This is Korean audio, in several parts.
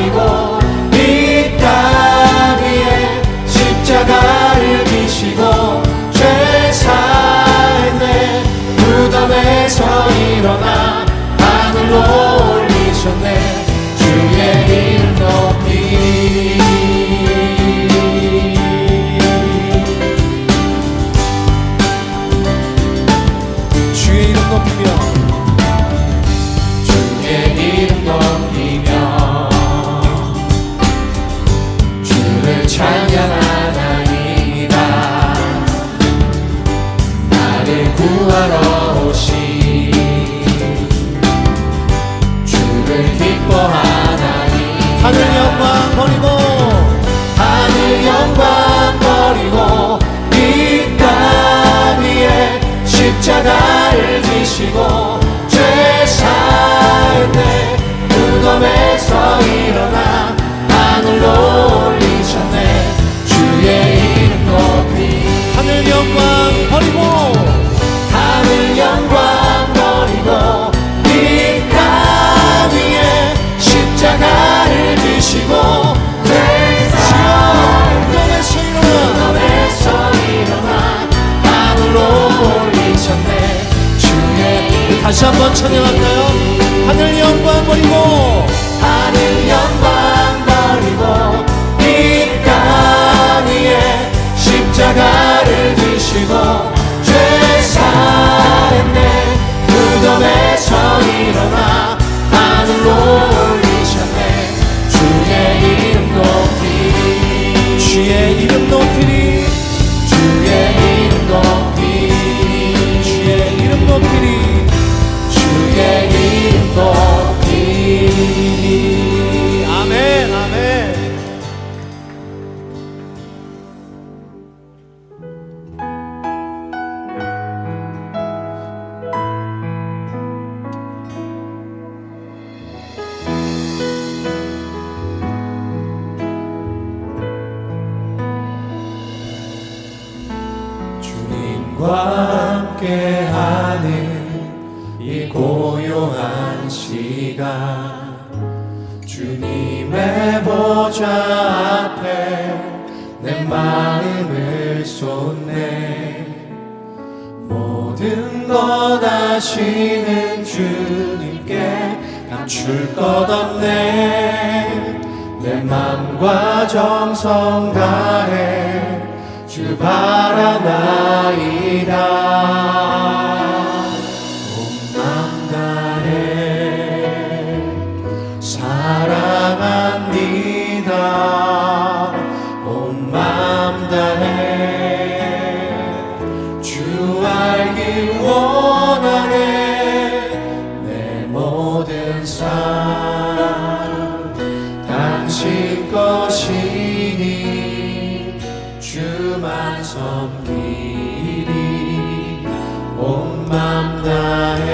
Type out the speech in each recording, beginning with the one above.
버리고 이 땅 위에 십자가를 지시고 죄 사했네 무덤에서 일어나 하늘로 올리셨네. 주의 이름 높이 나를 구하러 오신 주를 기뻐하나이다 하늘 영광 버리고 하늘 영광 버리고 이 땅 위에 십자가를 지시고 죄 사했네 무덤에 주님의 보좌 앞에 내 마음을 쏟네. 모든 것 아시는 주님께 감출 것 없네. 내 맘과 정성 다해 주 바라나이다 섬기리 온맘 다해.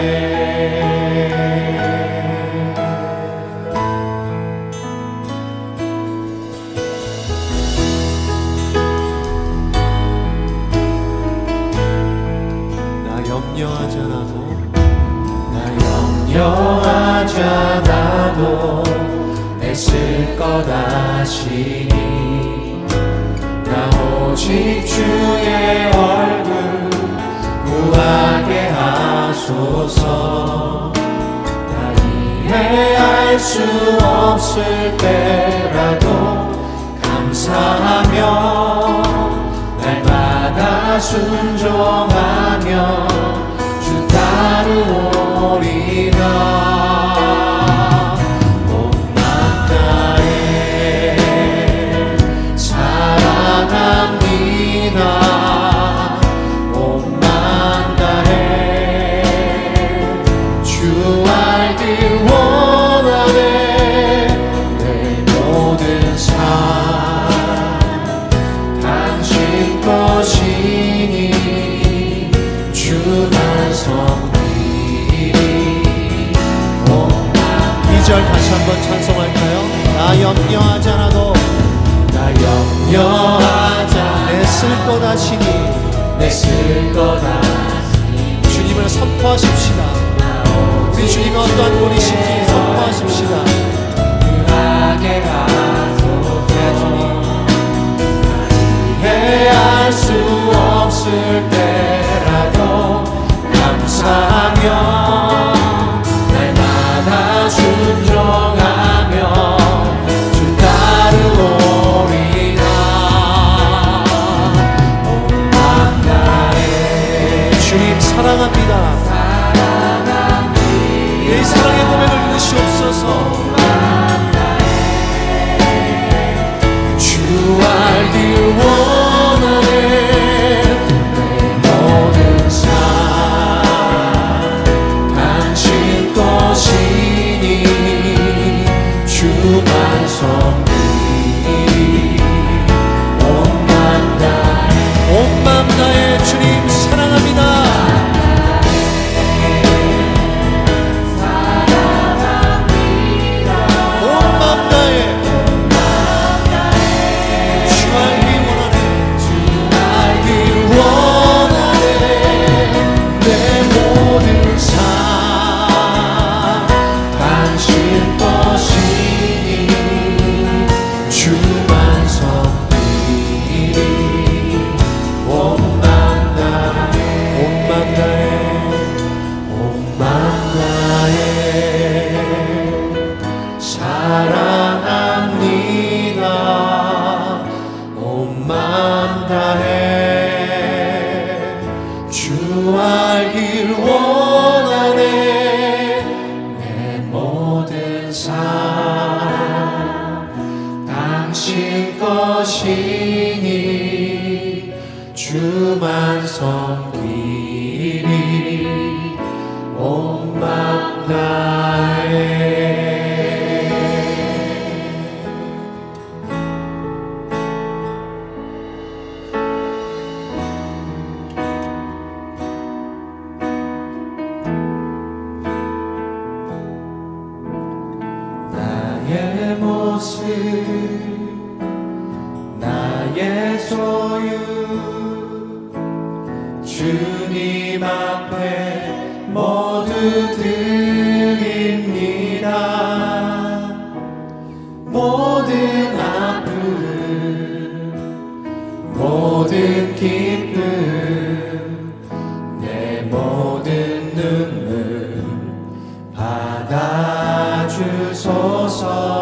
나 염려하지 않아도 나 염려하지 않아도 애쓸 것 아시니. 나 오직 주의 얼굴 구하게 하소서. 나 이해할 수 없을 때라도 감사하며 날마다 순종하며 주 따르오리라 하시니 냈을 거다 주님을 선포하십시다. 우리 주님이 어떠한 분이신지 선포하십시다. 은하게 가소서 주님. 이해할 수 없을 때 song 하시니 주만 섬기리 온맘 다해 나의 모습 주옵소서.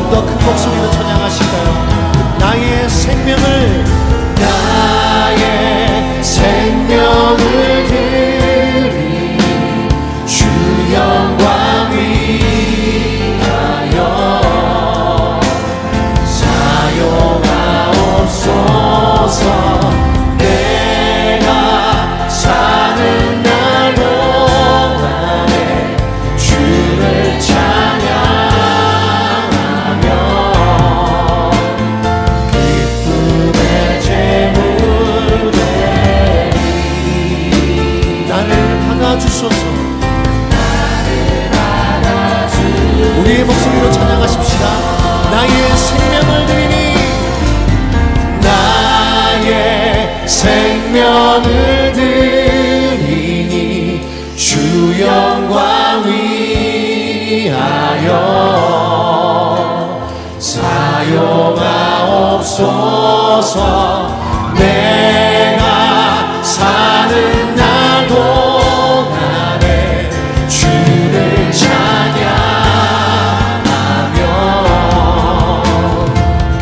더욱더 큰 목소리로 찬양하실까요? 나의 생명을 나의 생명을 하여 사용하옵소서. 내가 사는 날 동안에 주를 찬양하며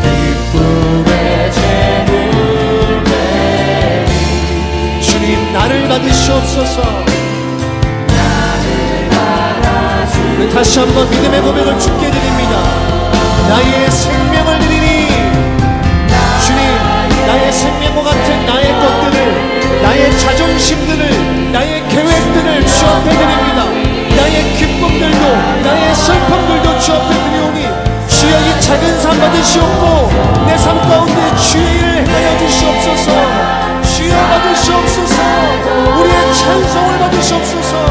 기쁨의 제물 주님 나를 받으시옵소서 네, 다시 한번 믿음의 고백을 주께 드립니다. 나의 생명을 드리니 주님 나의 생명과 같은 나의 것들을 나의 자존심들을 나의 계획들을 주 앞에 드립니다. 나의 기쁨들도 나의 슬픔들도 주 앞에 드리오니 주여 이 작은 삶 받으시옵고 내 삶 가운데 주의 일을 행하여 주시옵소서. 주여 받으시옵소서. 우리의 찬송을 받으시옵소서